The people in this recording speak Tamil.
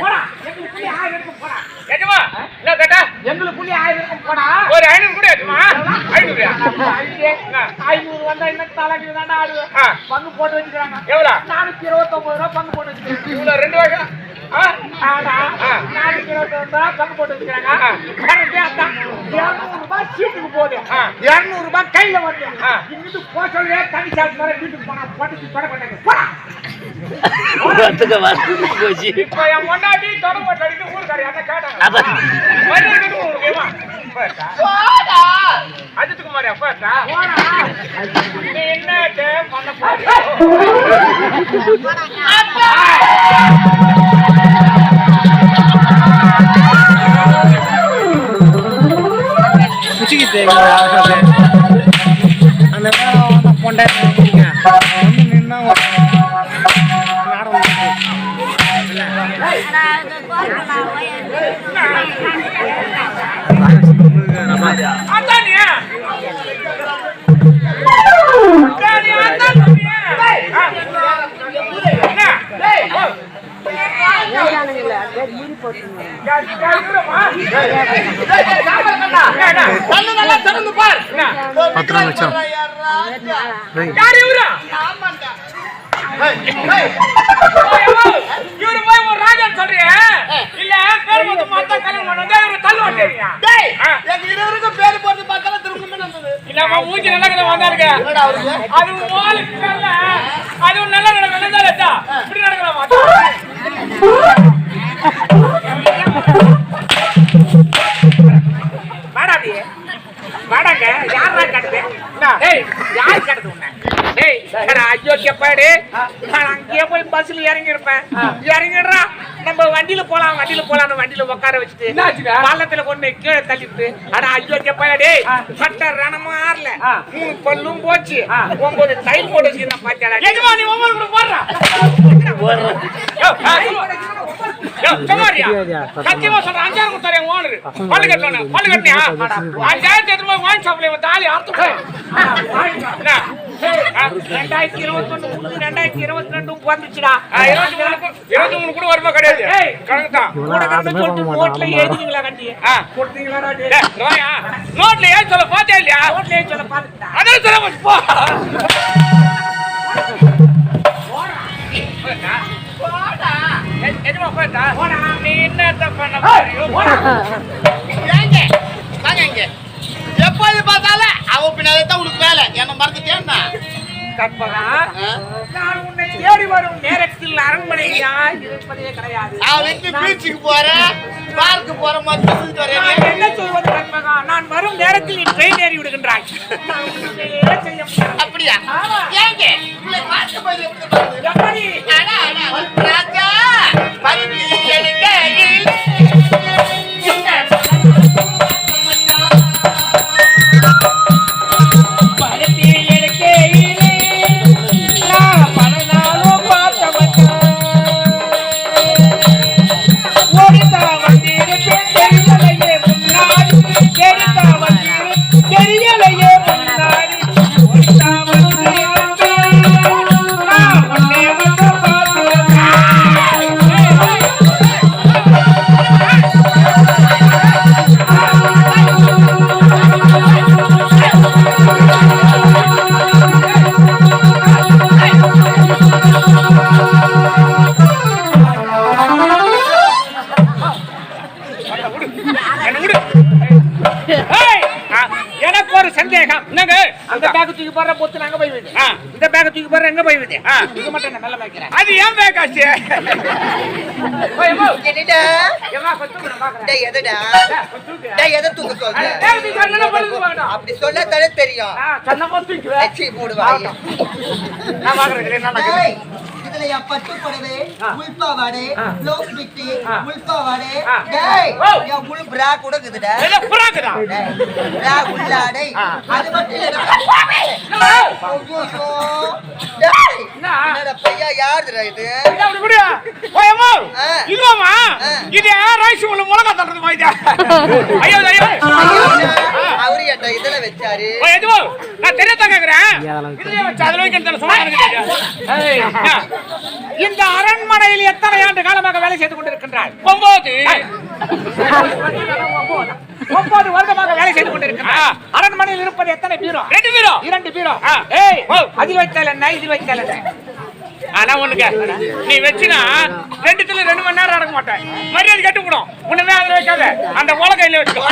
போடா. எங்களுக்குள்ளே ஆயிரம் இருக்கும் போடா. என்ன ஒரு ஐநூறு கூட ஐநூறு. ஐநூறு வந்தா இன்னும் தலைக்கு தாண்டா ஆடு. ஆ. பங்கு போட்டு வச்சுக்கிறாங்க. எவ்வளோ? நானூத்தி இருபத்தொன்பது ரூபா பங்கு போட்டு வச்சுக்கிறாங்க. ரெண்டு வகை? ஆ? ஆனா, ஆ. நானூத்தி இருபத்தொன்பது ரூபா பங்கு போட்டு வச்சுக்கிறாங்க. கரெக்டா அதான். இருநூறு ரூபாய் சீட்டுக்கு போகுது. இருநூறு ரூபாய் கையில வருது. ஆ. இங்கிட்டு போக சொல்லி. தனி வீட்டுக்கு போனா போட்டு போடா. ஒத்துக்க வந்து போச்சு. என்ன பண்ண அந்த நேரம் பொண்டாட்டி நின்னா ரூபா லட்சம் யார்? இவரு போய் ஒரு ராஜான்னு சொல்றியே? இல்ல, பேர் வந்து மொத்தம் கல்யாணம் பண்ண வந்தா இவரு தள்ளுவார் தெரியுமா? ஆ. இல்ல, அவன் மூஞ்சி நல்லா இருக்குதா வந்தாருங்க. அது நல்ல, அது நல்ல நடக்க நல்லதா இல்லையா? இப்படி நடக்கலாமா? வாடாங்க. யார்ரா கட்டுது? டேய், யார் கட்டுது உன்னை? டேய், அட அயோக்கிய பாடு. நான் அங்கேயே போய் பஸ்ல இறங்கி இருப்பேன் இறங்கிடுறா. நம்ம வண்டியில போலாம் வண்டியில போலாம் வண்டியில உட்கார வச்சுட்டு பள்ளத்துல கொண்டு கீழே தள்ளிட்டு அட ஐயோக்கிய பாடு சட்ட ரணமும் ஆறல. மூணு பல்லும் போச்சு. ஒன்பது தைல் போட்டு வச்சுக்கிறேன் பாத்தியாடா போடுறா? சத்தியமா சொல்றேன், அஞ்சாயிரம் கொடுத்தாரு. பல்லு கட்டணும், பல்லு கட்டினியா? அஞ்சாயிரத்தி எடுத்துட்டு போய் wine shop ல இவன் தாலி அறுத்து ரெண்டாயிரத்தி இருபத்தொன்னு முடிஞ்சு ரெண்டாயிரத்தி இருபத்தி ரெண்டும் பிறந்துச்சுடா. இருபத்தி மூணு கூட- இருபத்தி மூணு கூட வருமா கிடையாது? கணக்கு தான். கூட கணக்கு சொல்லிட்டு நோட்ல எழுதிங்களா கண்டி? கொடுத்தீங்களா. நோட்ல ஏன் சொல்ல பாத்தியா இல்லையா? நோட்ல ஏன் சொல்ல அதான் போ. ஏங்க வாங்க இங்க. எப்போது பார்த்தாலும் அவ பின்னாலே தான் உனக்கு வேலை. என்ன மறந்துட்டேன்னா தேடி வரும் நேரத்தில் அரண்மனையா இருப்பதே கிடையாது. வந்து பீச்சுக்கு போற? பார்க்கு போற மாதிரி என்ன சொல்வது கற்பகா? நான் வரும் நேரத்தில் நீ ட்ரெயின் ஏறி விடுகின்றாய். அப்படியா? ஆமா. ஏங்க உங்களை பார்க்க போது எப்படி எப்படி? என்ன விடு. ஏய், ஆ, எனக்கு ஒரு சந்தேகம். என்னங்க? அந்த பேக் தூக்கி போடுற பொத்து நாங்க போய் விடு இந்த பேக் தூக்கி போடுற எங்க போய் விடு இது மட்டும் நான் நல்ல வைக்கிறேன் அது ஏன் பேக் ஆச்சு என்னடா? கொத்து டேய் எதுடா? கொத்து டேய் எதை தூக்க சொல்ற? பண்ணுது வாங்கடா அப்படி சொல்ல தெரியும். ஆ சன்னமா தூக்கி அச்சி மூடுவாய் நான் பார்க்கறேன் என்ன இதுல என் பட்டு புடவை உள்பாவாடை ப்ளவுஸ் பிட்டி உள்பாவாடை டேய். என் உள் பிரா கூட இருக்குதுடா பிரா உள்ளாடை. அது மட்டும் இல்லடா. பையா யாருடா இது? ஆ. இது ரைஸ் உள்ள மிளகா தட்டுறது மாதிரி ஐயோ ஐயோ. அவரு அந்த இதுல வச்சாரு. நான் தெரியாதான் கேக்குறேன்? இதுலயே வச்சு அதுல வைக்கிறது சொன்னா இந்த அரண்மனையில் எத்தனை ஆண்டு காலமாக வேலை செய்து கொண்டிருக்கின்றாய்? ஒன்பது ஒன்பது வருடமாக வேலை செய்து கொண்டிருக்கிறார் அரண்மனையில் இருப்பது எத்தனை பீரோ? ரெண்டு பீரோ. இரண்டு பீரோ. ஏய் அதில் வைத்தால் என்ன? இது வைத்தால் என்ன? ஆனா ஒண்ணுங்க. நீ வச்சுனா ரெண்டுத்துல ரெண்டு மணி நேரம் நடக்க மாட்டேன். மரியாதை கட்டுப்படும் ஒண்ணுமே அதுல வைக்காத. அந்த ஓலை கையில வச்சுக்கோ